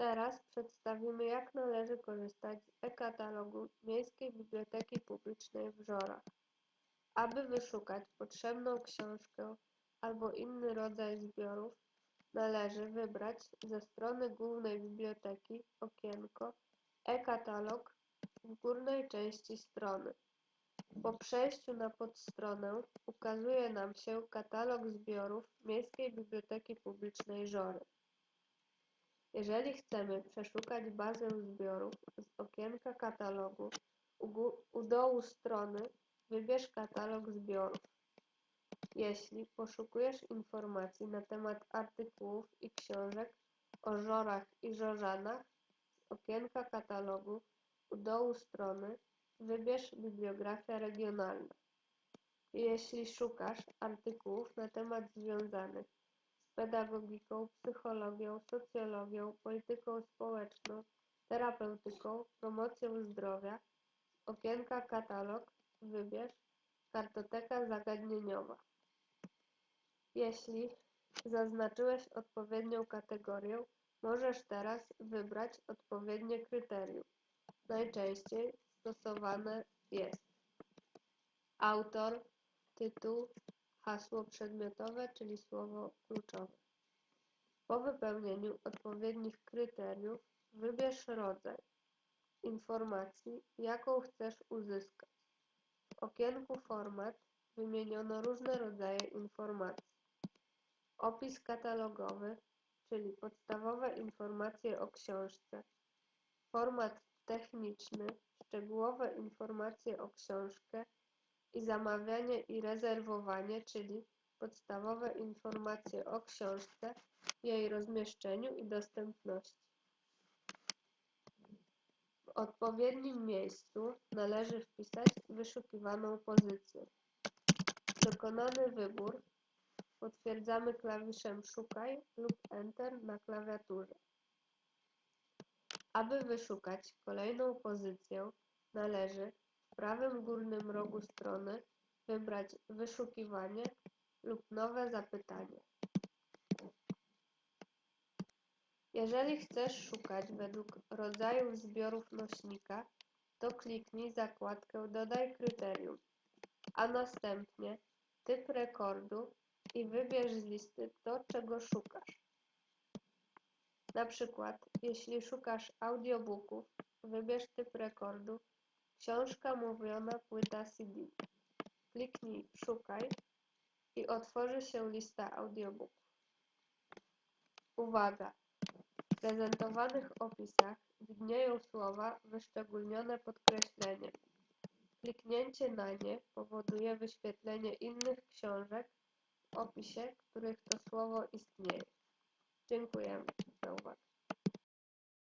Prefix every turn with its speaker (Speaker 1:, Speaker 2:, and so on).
Speaker 1: Teraz przedstawimy jak należy korzystać z e-katalogu Miejskiej Biblioteki Publicznej w Żorach. Aby wyszukać potrzebną książkę albo inny rodzaj zbiorów, należy wybrać ze strony głównej biblioteki okienko E-katalog w górnej części strony. Po przejściu na podstronę ukazuje nam się katalog zbiorów Miejskiej Biblioteki Publicznej Żory. Jeżeli chcemy przeszukać bazę zbiorów z okienka katalogu, u, dołu strony wybierz katalog zbiorów. Jeśli poszukujesz informacji na temat artykułów i książek o Żorach i Żorzanach, z okienka katalogu u dołu strony wybierz Bibliografia regionalna. Jeśli szukasz artykułów na temat związanych pedagogiką, psychologią, socjologią, polityką społeczną, terapeutyką, promocją zdrowia, okienka katalog wybierz Kartoteka zagadnieniowa. Jeśli zaznaczyłeś odpowiednią kategorię, możesz teraz wybrać odpowiednie kryterium. Najczęściej stosowane jest autor, tytuł, hasło przedmiotowe, czyli słowo kluczowe. Po wypełnieniu odpowiednich kryteriów wybierz rodzaj informacji, jaką chcesz uzyskać. W okienku Format wymieniono różne rodzaje informacji. Opis katalogowy, czyli podstawowe informacje o książce. Format techniczny, szczegółowe informacje o książkę i zamawianie i rezerwowanie, czyli podstawowe informacje o książce, jej rozmieszczeniu i dostępności. W odpowiednim miejscu należy wpisać wyszukiwaną pozycję. Dokonany wybór potwierdzamy klawiszem Szukaj lub Enter na klawiaturze. Aby wyszukać kolejną pozycję, należy prawym górnym rogu strony wybrać Wyszukiwanie lub Nowe zapytanie. Jeżeli chcesz szukać według rodzajów zbiorów nośnika, to kliknij zakładkę Dodaj kryterium, a następnie typ rekordu i wybierz z listy to, czego szukasz. Na przykład, jeśli szukasz audiobooków, wybierz typ rekordu książka mówiona płyta CD. Kliknij Szukaj i otworzy się lista audiobooków. Uwaga! W prezentowanych opisach widnieją słowa wyszczególnione podkreśleniem. Kliknięcie na nie powoduje wyświetlenie innych książek w opisie, których to słowo istnieje. Dziękujemy za uwagę.